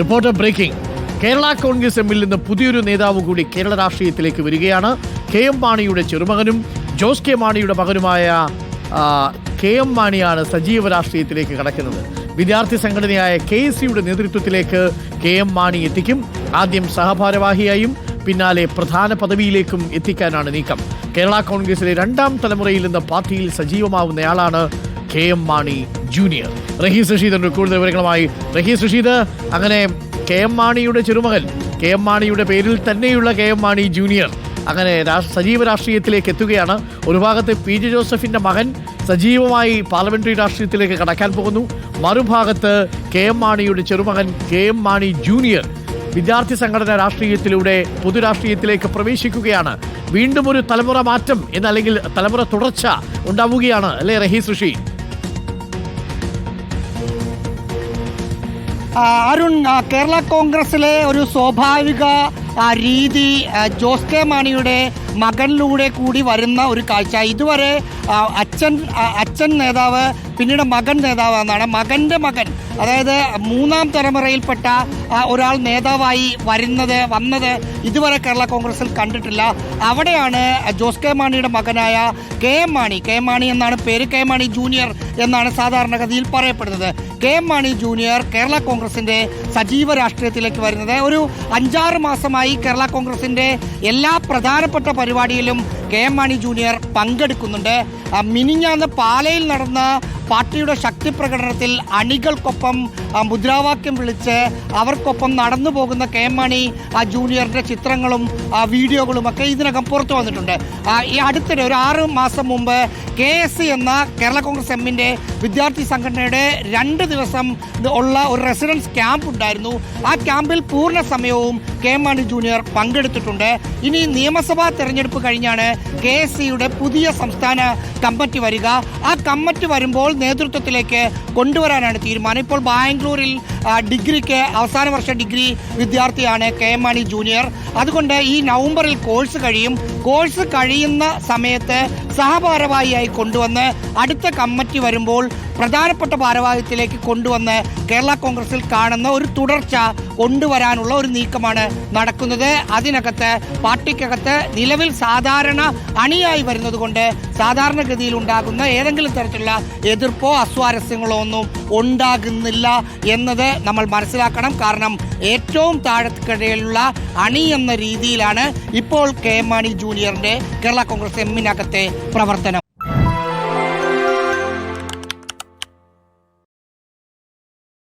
Reporter breaking. Kerala Congress എമ്മിൽ നിന്ന് പുതിയൊരു നേതാവ് കൂടി കേരള രാഷ്ട്രീയത്തിലേക്ക് വരികയാണ്. കെ എം മാണിയുടെ ചെറുമകനും ജോസ് കെ മാണിയുടെ മകനുമായ കെ എം മാണിയാണ് സജീവ രാഷ്ട്രീയത്തിലേക്ക് കടക്കുന്നത്. വിദ്യാർത്ഥി സംഘടനയായ കെ എസ് സിയുടെ നേതൃത്വത്തിലേക്ക് കെ എം മാണി എത്തിക്കും. ആദ്യം സഹഭാരവാഹിയായും പിന്നാലെ പ്രധാന പദവിയിലേക്കും എത്തിക്കാനാണ് നീക്കം. കേരള കോൺഗ്രസിലെ രണ്ടാം തലമുറയിൽ നിന്ന് പാർട്ടിയിൽ സജീവമാവുന്നയാളാണ് K M Mani junior. Rahees റഷീദിന്റെ കൂടുതൽ വിവരങ്ങളുമായി. റഹീസ് റഷീദ് അങ്ങനെ കെ എം മാണിയുടെ ചെറുമകൻ കെ എം മാണിയുടെ പേരിൽ തന്നെയുള്ള കെ എം മാണി ജൂനിയർ. അങ്ങനെ സജീവ രാഷ്ട്രീയത്തിലേക്ക് എത്തുകയാണ്. ഒരു ഭാഗത്ത് പി ജെ ജോസഫിന്റെ മകൻ സജീവമായി പാർലമെന്ററി രാഷ്ട്രീയത്തിലേക്ക് കടക്കാൻ പോകുന്നു. മറുഭാഗത്ത് കെ എം മാണിയുടെ ചെറുമകൻ കെ എം മാണി ജൂനിയർ വിദ്യാർത്ഥി സംഘടന രാഷ്ട്രീയത്തിലൂടെ പൊതുരാഷ്ട്രീയത്തിലേക്ക് പ്രവേശിക്കുകയാണ്. വീണ്ടും ഒരു തലമുറ മാറ്റം എന്നല്ലെങ്കിൽ തലമുറ തുടർച്ച ഉണ്ടാവുകയാണ് അല്ലേ റഹീസ് ഋഷി അരുൺ കേരള കോൺഗ്രസിലെ ഒരു സ്വാഭാവിക രീതി ജോസ് കെ മാണിയുടെ മകനിലൂടെ കൂടി വരുന്ന ഒരു കാഴ്ച. ഇതുവരെ അച്ഛൻ അച്ഛൻ നേതാവ് പിന്നീട് മകൻ നേതാവാണെന്നാണ് മകന്റെ മകൻ അതായത് മൂന്നാം തലമുറയിൽപ്പെട്ട ഒരാൾ നേതാവായി വരുന്നത് വന്നത് ഇതുവരെ കേരള കോൺഗ്രസിൽ കണ്ടിട്ടില്ല. അവിടെയാണ് ജോസ് കെ മാണിയുടെ മകനായ K M Mani. K Mani എന്നാണ് പേര്. കെ മാണി ജൂനിയർ എന്നാണ് സാധാരണഗതിയിൽ പറയപ്പെടുന്നത്. K M Mani junior Kerala കോൺഗ്രസിന്റെ സജീവ രാഷ്ട്രീയത്തിലേക്ക് വരുന്നത്. ഒരു അഞ്ചാറ് മാസമായി കേരള കോൺഗ്രസിന്റെ എല്ലാ പ്രധാനപ്പെട്ട പരിപാടിയിലും കെ എം മാണി ജൂനിയർ പങ്കെടുക്കുന്നുണ്ട്. മിനിഞ്ഞാന്ന് പാലയിൽ നടന്ന പാർട്ടിയുടെ ശക്തി പ്രകടനത്തിൽ അണികൾക്കൊപ്പം മുദ്രാവാക്യം വിളിച്ച് അവർക്കൊപ്പം നടന്നു പോകുന്ന കെ എം മാണി ആ ജൂനിയറിന്റെ ചിത്രങ്ങളും ആ, വീഡിയോകളും ഒക്കെ ഇതിനകം പുറത്തു വന്നിട്ടുണ്ട്. ഈ അടുത്തിടെ ഒരു ആറ് മാസം മുമ്പ് കെ എസ് സി എന്ന കേരള കോൺഗ്രസ് എമ്മിന്റെ വിദ്യാർത്ഥി സംഘടനയുടെ രണ്ട് ദിവസം ഉള്ള ഒരു റെസിഡൻസ് ക്യാമ്പ് ഉണ്ടായിരുന്നു. ആ ക്യാമ്പിൽ പൂർണ സമയവും കെ മാണി ജൂനിയർ പങ്കെടുത്തിട്ടുണ്ട്. ഇനി നിയമസഭാ തെരഞ്ഞെടുപ്പ് കഴിഞ്ഞാണ് കെ എസ് സിയുടെ പുതിയ സംസ്ഥാന കമ്മിറ്റി വരിക. ആ കമ്മിറ്റി വരുമ്പോൾ നേതൃത്വത്തിലേക്ക് കൊണ്ടുവരാനാണ് തീരുമാനം. ഇപ്പോൾ ബാംഗ്ലൂരിൽ ഡിഗ്രിക്ക് അവസാന വർഷ ഡിഗ്രി വിദ്യാർത്ഥിയാണ് കെ എം മാണി ജൂനിയർ. അതുകൊണ്ട് ഈ നവംബറിൽ കോഴ്സ് കഴിയും. കോഴ്സ് കഴിയുന്ന സമയത്ത് സഹഭാരവാഹിയായി കൊണ്ടുവന്ന് അടുത്ത കമ്മിറ്റി വരുമ്പോൾ പ്രധാനപ്പെട്ട ഭാരവാഹിത്തിലേക്ക് കൊണ്ടുവന്ന് കേരള കോൺഗ്രസിൽ കാണുന്ന ഒരു തുടർച്ച കൊണ്ടുവരാനുള്ള ഒരു നീക്കമാണ് നടക്കുന്നത്. അതിനകത്ത് പാർട്ടിക്കകത്ത് നിലവിൽ സാധാരണ അണിയായി വരുന്നത് കൊണ്ട് സാധാരണഗതിയിൽ ഉണ്ടാകുന്ന ഏതെങ്കിലും തരത്തിലുള്ള എതിർപ്പോ അസ്വാരസ്യങ്ങളോ ഒന്നും ഉണ്ടാകുന്നില്ല എന്നത് നമ്മൾ മനസ്സിലാക്കണം. കാരണം ഏറ്റവും താഴെക്കിടയിലുള്ള അണി എന്ന രീതിയിലാണ് ഇപ്പോൾ കെ എം മാണി ജൂനിയറിന്റെ കേരള കോൺഗ്രസ് എമ്മിനകത്തെ പ്രവർത്തനം.